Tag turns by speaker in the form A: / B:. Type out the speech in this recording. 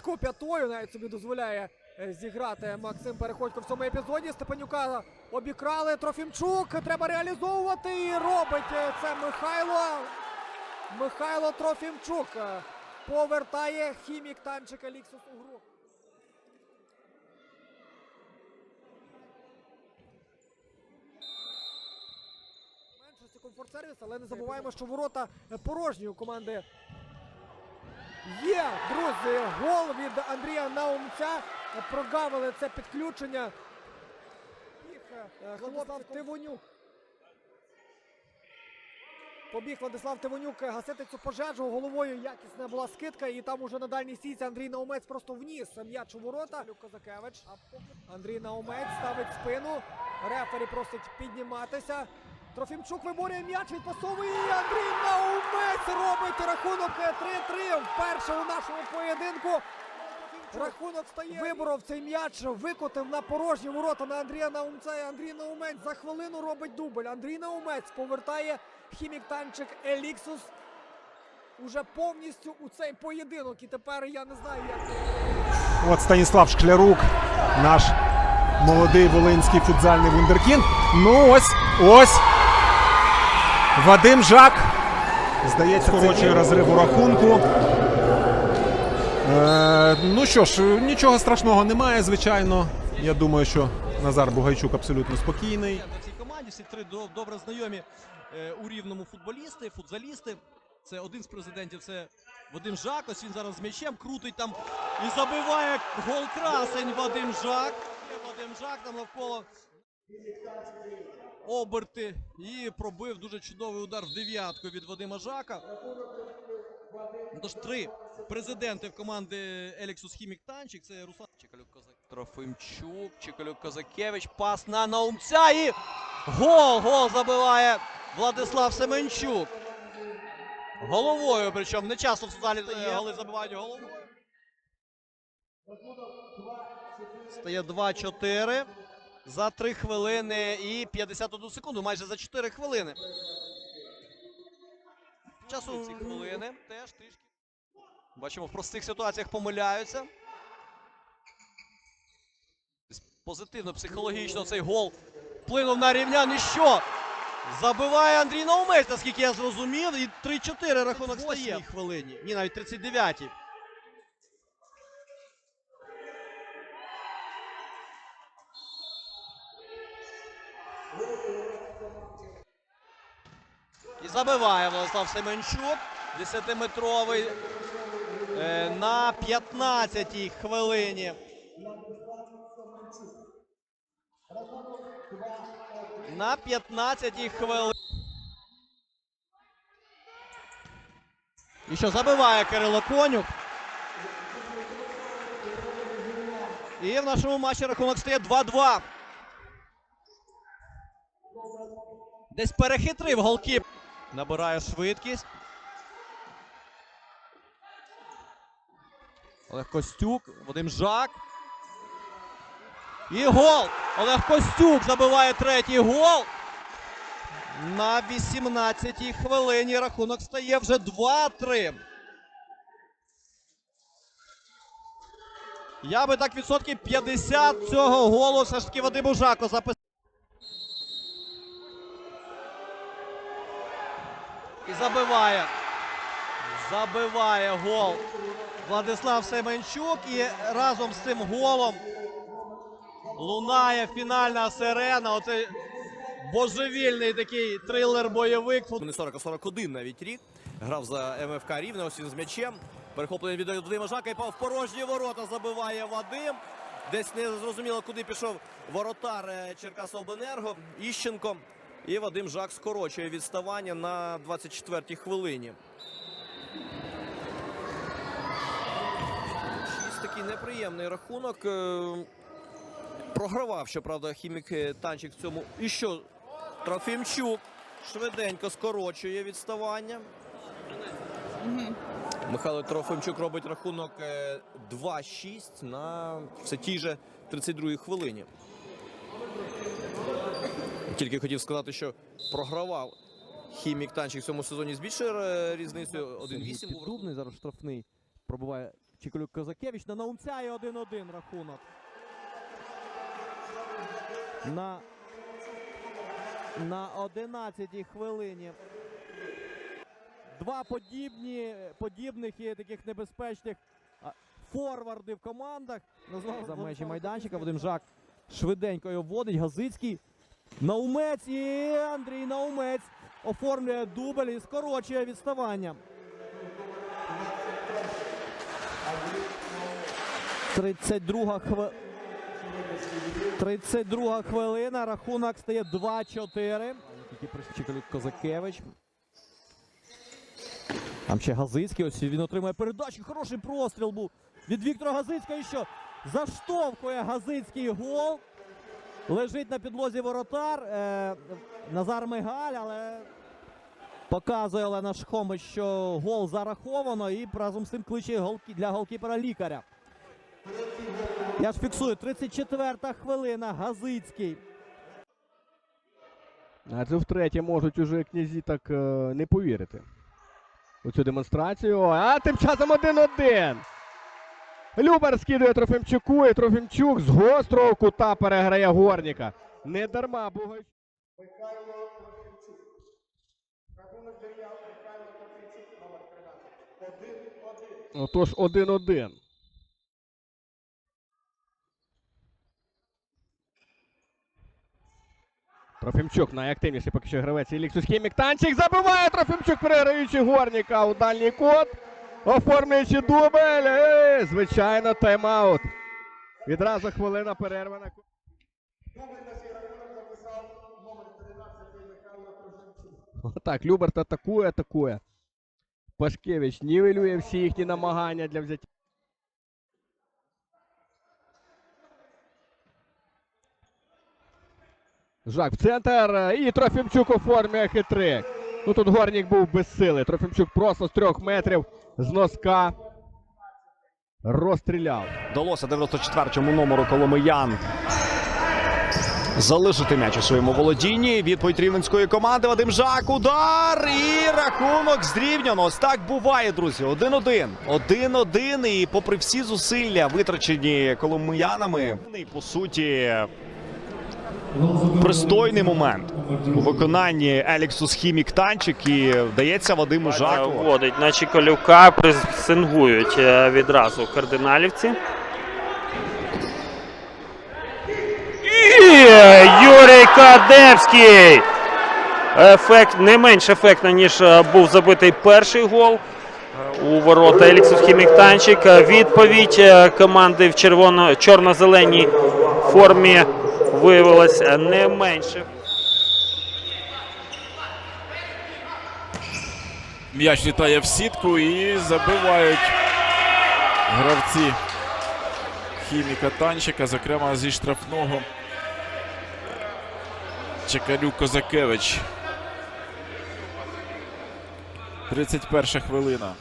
A: Переходько п'ятою навіть собі дозволяє е, зіграти Максим Переходько в цьому епізоді. Степанюка обікрали. Трофімчук треба реалізовувати і робить е, це Михайло. Михайло Трофімчук е, повертає хімік танчика Ліксус у гру. Меншості комфорт сервіс, але не забуваємо, що ворота порожні у команди. Є, друзі, гол від Андрія Наумця. Прогавили це підключення. Е, Владислав Тивонюк. Побіг Владислав Тивонюк е, гасити цю пожежу. Головою якісна була скидка, і там уже на дальній стійці Андрій Наумець просто вніс м'яч у ворота. Козакевич. Андрій Наумець ставить спину. Рефері просить підніматися. Трофімчук виборює м'яч, відпасовує. і Андрій Наумець робить рахунок е, 3-3 вперше у нашому поєдинку. Рахунок стає. Виборов цей м'яч, викотив на порожні ворота на Андрія Наумця. І Андрій Наумець за хвилину робить дубль. Андрій Наумець повертає хімік танчик Еліксус уже повністю у цей поєдинок. І тепер я не знаю, як.
B: От Станіслав Шклярук, наш молодий волинський футзальний вундеркінд. Ну ось, ось. Вадим Жак. Здається, скорочує розрив у рахунку. Е, ну що ж, нічого страшного немає, звичайно. Я думаю, що Назар Бугайчук абсолютно спокійний.
C: На цій команді всі три добре знайомі е, у рівному футболісти, футзалісти. Це один з президентів, це Вадим Жак. Ось він зараз з м'ячем крутить там і забиває гол красень Вадим Жак. Вадим Жак там навколо оберти і пробив дуже чудовий удар в дев'ятку від Вадима Жака. Тож три президенти в команди Еліксус Хімік Танчик. Це Руслан Чекалюк Козак Трофимчук, Чекалюк Козакевич. Пас на Наумця і гол! Гол забиває Владислав Семенчук. Головою, причому не часто в залі голи забивають головою. Стає 2-4 за 3 хвилини і 51 секунду, майже за 4 хвилини. Часу ці хвилини теж трішки. Бачимо, в простих ситуаціях помиляються. Позитивно, психологічно цей гол вплинув на рівнян. І що? Забиває Андрій Наумець, наскільки я зрозумів. І 3-4 рахунок стає. хвилині. Ні, навіть 39-й. І забиває Владислав Семенчук. 10-метровий е, на 15-й хвилині. На 15-й хвилині. І що забиває Кирило Конюк. І в нашому матчі рахунок стає 2-2. Десь перехитрив голкіп. Набирає швидкість. Олег Костюк, Вадим Жак. І гол! Олег Костюк забиває третій гол. На 18-й хвилині рахунок стає вже 2-3. Я би так відсотків 50 цього голу все ж таки Вадиму Жаку записав. І забиває. Забиває гол Владислав Семенчук. І разом з цим голом лунає фінальна сирена. Оце божевільний такий трилер-бойовик.
D: Не 40, а 41 навіть рік. Грав за МФК Рівне, ось він з м'ячем. Перехоплений від Вадима Жака і в порожні ворота. Забиває Вадим. Десь не зрозуміло, куди пішов воротар е, Черкасобленерго Іщенко. І Вадим Жак скорочує відставання на 24-й хвилині. Шість такий неприємний рахунок. Е, Програвав, щоправда, хімік е, танчик в цьому. І що? Трофімчук швиденько скорочує відставання. Михайло Трофимчук робить рахунок е, 2-6 на все тій же 32-й хвилині. Тільки хотів сказати, що програвав хімік танчик в цьому сезоні з більшою е, різницею. 1-8 був
E: Піддубний зараз штрафний пробиває
D: Чекалюк Козакевич на Наумця і 1-1 рахунок. На, на 11-й хвилині. Два подібні, подібних і таких небезпечних форварди в командах. За межі майданчика. Вадим Жак швиденько його вводить. Газицький. Наумець і Андрій Наумець оформлює дубль і скорочує відставання. 32 хвилина. 32 хвилина. Рахунок стає 2-4. Тільки Чекалюк Козакевич. Там ще Газицький. Ось він отримує передачу. Хороший простріл був від Віктора Газицького. І що заштовхує Газицький гол. Лежить на підлозі воротар. Е, Назар Мигаль, але показує Олена Шхомич, що гол зараховано і разом з цим кличе голки для голкіпера лікаря. Я ж фіксую, 34-та хвилина. Газицький.
E: А це втретє можуть уже князі так е, не повірити. У цю демонстрацію. А тим часом 1-1. Любар скидує Трофимчуку, і Трофимчук з гострого кута переграє Горніка. Не дарма Бугай. Отож 1-1. Трофімчук найактивніший поки що гравець Еліксус Хімік. Танчик забиває Трофімчук, переграючи Горніка у дальній кут. Оформлюючи дубль. Е, звичайно, тайм-аут. Відразу хвилина перерва на Отак, Люберт атакує, атакує. Пашкевич нівелює всі їхні намагання для взяття. Жак в центр. І Трофімчук оформлює хитрик. Ну тут Горнік був без сили. Трофімчук просто з трьох метрів з носка розстріляв.
B: Вдалося 94-му номеру Коломиян залишити м'яч у своєму володінні. Відповідь рівненської команди Вадим Жак. Удар і рахунок зрівняно. Ось так буває, друзі. 1-1. 1-1. І попри всі зусилля, витрачені коломиянами, по суті. Пристойний момент у виконанні Еліксус Хімік Танчик і вдається Вадиму Жаку.
F: Вводить на Чіколюка, пресингують е, відразу кардиналівці. І Юрій Кадевський! Ефект не менш ефектно, ніж е, був забитий перший гол. У ворота Еліксус Хімік Танчик. Відповідь е, команди в чорно-зеленій формі виявилася не менше.
G: М'яч літає в сітку і забивають гравці хіміка танчика, зокрема зі штрафного Чекалюк Козакевич. 31 хвилина.